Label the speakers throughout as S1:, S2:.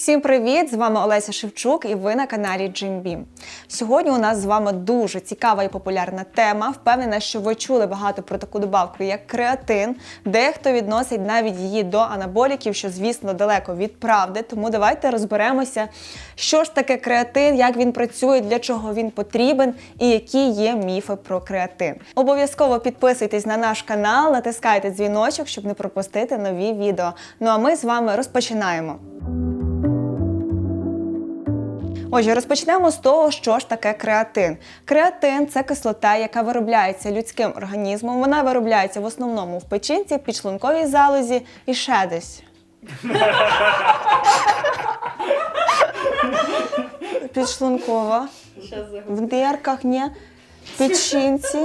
S1: Всім привіт! З вами Олеся Шевчук і ви на каналі Джимбі. Сьогодні у нас з вами дуже цікава і популярна тема. Впевнена, що ви чули багато про таку добавку, як креатин. Дехто відносить навіть її до анаболіків, що, звісно, далеко від правди. Тому давайте розберемося, що ж таке креатин, як він працює, для чого він потрібен і які є міфи про креатин. Обов'язково підписуйтесь на наш канал, натискайте дзвіночок, щоб не пропустити нові відео. Ну а ми з вами розпочинаємо. Отже, розпочнемо з того, що ж таке креатин. Креатин це кислота, яка виробляється людським організмом. Вона виробляється в основному в печінці, підшлунковій залозі і ще десь. Підшлункова. В нирках, ні. Печінці.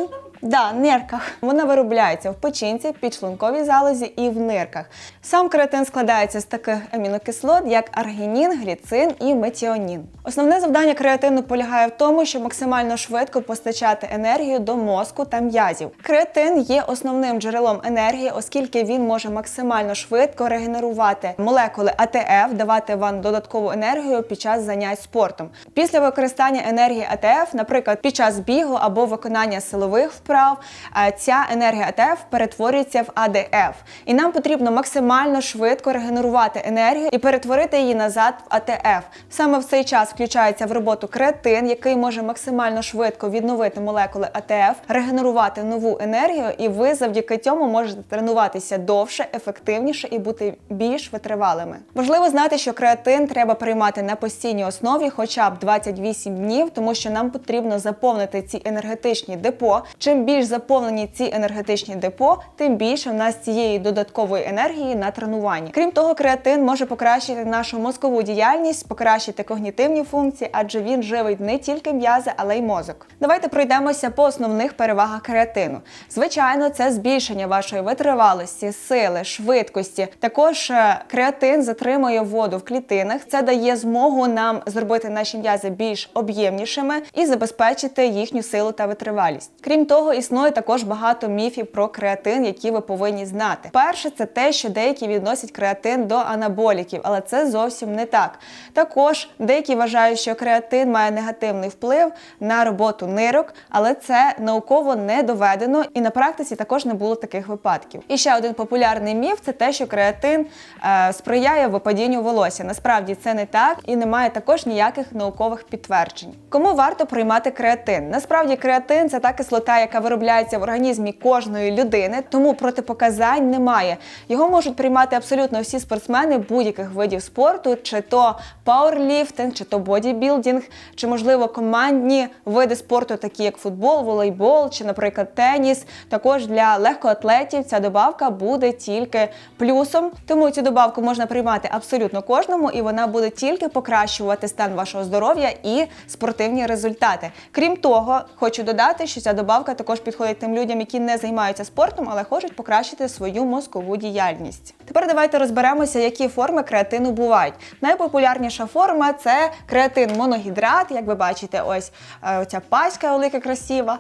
S1: Да, нирках. Вона виробляється в печінці, підшлунковій залозі і в нирках. Сам креатин складається з таких амінокислот, як аргінін, гліцин і метіонін. Основне завдання креатину полягає в тому, щоб максимально швидко постачати енергію до мозку та м'язів. Креатин є основним джерелом енергії, оскільки він може максимально швидко регенерувати молекули АТФ, давати вам додаткову енергію під час занять спортом. Після використання енергії АТФ, наприклад, під час бігу або виконання силових вправ, е, ця енергія АТФ перетворюється в АДФ. І нам потрібно максимально швидко регенерувати енергію і перетворити її назад в АТФ. Саме в цей час включається в роботу креатин, який може максимально швидко відновити молекули АТФ, регенерувати нову енергію, і ви завдяки цьому можете тренуватися довше, ефективніше і бути більш витривалими. Важливо знати, що креатин треба приймати на постійній основі, хоча б 28 днів, тому що нам потрібно заповнити ці енергетичні депо. Чим більш заповнені ці енергетичні депо, тим більше в нас цієї додаткової енергії на тренуванні. Крім того, креатин може покращити нашу мозкову діяльність, покращити когнітивні функції, адже він живить не тільки м'язи, але й мозок. Давайте пройдемося по основних перевагах креатину. Звичайно, це збільшення вашої витривалості, сили, швидкості. Також е, креатин затримує воду в клітинах. Це дає змогу нам зробити наші м'язи більш об'ємнішими і забезпечити їхню силу та витривалість. Крім того, існує також багато міфів про креатин, які ви повинні знати. Перше, це те, що деякі відносять креатин до анаболіків, але це зовсім не так. Також деякі вважають, що креатин має негативний вплив на роботу нирок, але це науково не доведено, і на практиці також не було таких випадків. І ще один популярний міф це те, що креатин е, сприяє випадінню волосся. Насправді це не так і немає також ніяких наукових підтверджень. Кому варто приймати креатин? Насправді креатин це та кислота, яка виробляється в організмі кожної людини, тому протипоказань немає. Його можуть приймати абсолютно всі спортсмени будь-яких видів спорту, чи то пауерліфтинг, чи то бодібілдинг, чи можливо командні види спорту, такі як футбол, волейбол, чи, наприклад, теніс. Також для легкоатлетів ця добавка буде тільки плюсом. Тому цю добавку можна приймати абсолютно кожному, і вона буде тільки покращувати стан вашого здоров'я і спортивні результати. Крім того, хочу додати, що ця добавка також підходить тим людям, які не займаються спортом, але хочуть покращити свою мозкову діяльність. Тепер давайте розберемося, які форми креатину бувають. Найпопулярніша форма це креатин моногідрат. Як ви бачите, ось е, оця паська велика красива.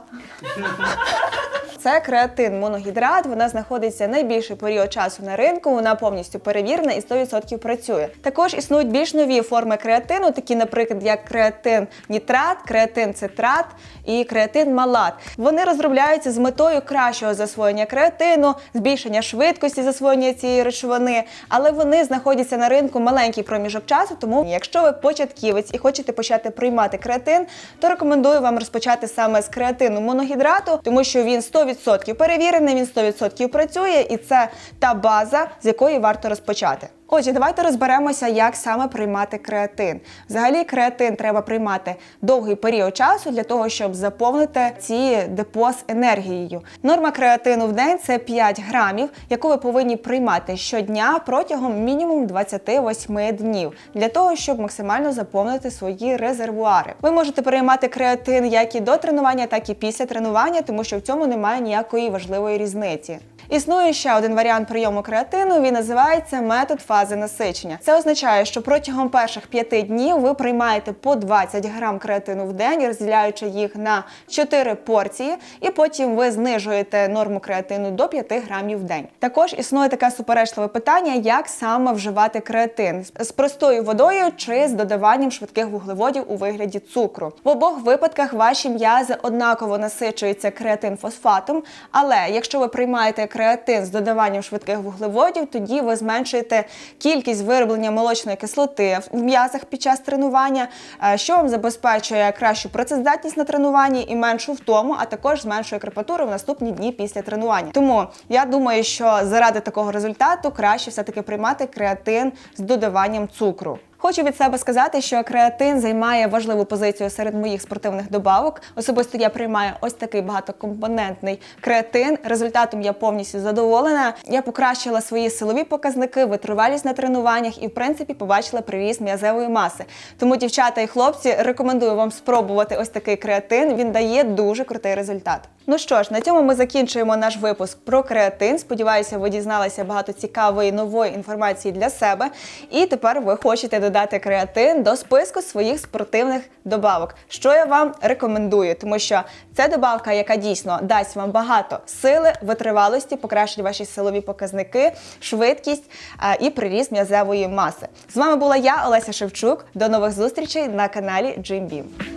S1: Це креатин моногідрат. Вона знаходиться найбільший період часу на ринку. Вона повністю перевірена і 100% працює. Також існують більш нові форми креатину, такі, наприклад, як креатин нітрат, креатин цитрат і креатин малат. Вони розробляються з метою кращого засвоєння креатину, збільшення швидкості засвоєння цієї речовини, але вони знаходяться на ринку маленький проміжок часу. Тому, якщо ви початківець і хочете почати приймати креатин, то рекомендую вам розпочати саме з креатину моногідрату, тому що він 100% перевірений, він 100% працює, і це та база, з якої варто розпочати. Отже, давайте розберемося, як саме приймати креатин. Взагалі, креатин треба приймати довгий період часу для того, щоб заповнити ці депо з енергією. Норма креатину в день це 5 грамів, яку ви повинні приймати щодня протягом мінімум 28 днів, для того, щоб максимально заповнити свої резервуари. Ви можете приймати креатин як і до тренування, так і після тренування, тому що в цьому немає ніякої важливої різниці. Існує ще один варіант прийому креатину. Він називається метод фази насичення. Це означає, що протягом перших п'яти днів ви приймаєте по 20 грам креатину в день, розділяючи їх на 4 порції, і потім ви знижуєте норму креатину до 5 грамів в день. Також існує таке суперечливе питання, як саме вживати креатин з простою водою чи з додаванням швидких вуглеводів у вигляді цукру. В обох випадках ваші м'язи однаково насичуються креатин фосфатом, але якщо ви приймаєте креатин з додаванням швидких вуглеводів, тоді ви зменшуєте кількість вироблення молочної кислоти в м'язах під час тренування, е, що вам забезпечує кращу працездатність на тренуванні і меншу втому, а також зменшує крепатуру в наступні дні після тренування. Тому я думаю, що заради такого результату краще все-таки приймати креатин з додаванням цукру. Хочу від себе сказати, що креатин займає важливу позицію серед моїх спортивних добавок. Особисто я приймаю ось такий багатокомпонентний креатин. Результатом я повністю задоволена. Я покращила свої силові показники, витривалість на тренуваннях і, в принципі, побачила приріст м'язевої маси. Тому, дівчата і хлопці, рекомендую вам спробувати ось такий креатин. Він дає дуже крутий результат. Ну що ж, на цьому ми закінчуємо наш випуск про креатин. Сподіваюся, ви дізналися багато цікавої нової інформації для себе. І тепер ви хочете додати креатин до списку своїх спортивних добавок, що я вам рекомендую, тому що це добавка, яка дійсно дасть вам багато сили, витривалості, покращить ваші силові показники, швидкість і приріст м'язевої маси. З вами була я, Олеся Шевчук. До нових зустрічей на каналі Джимбім.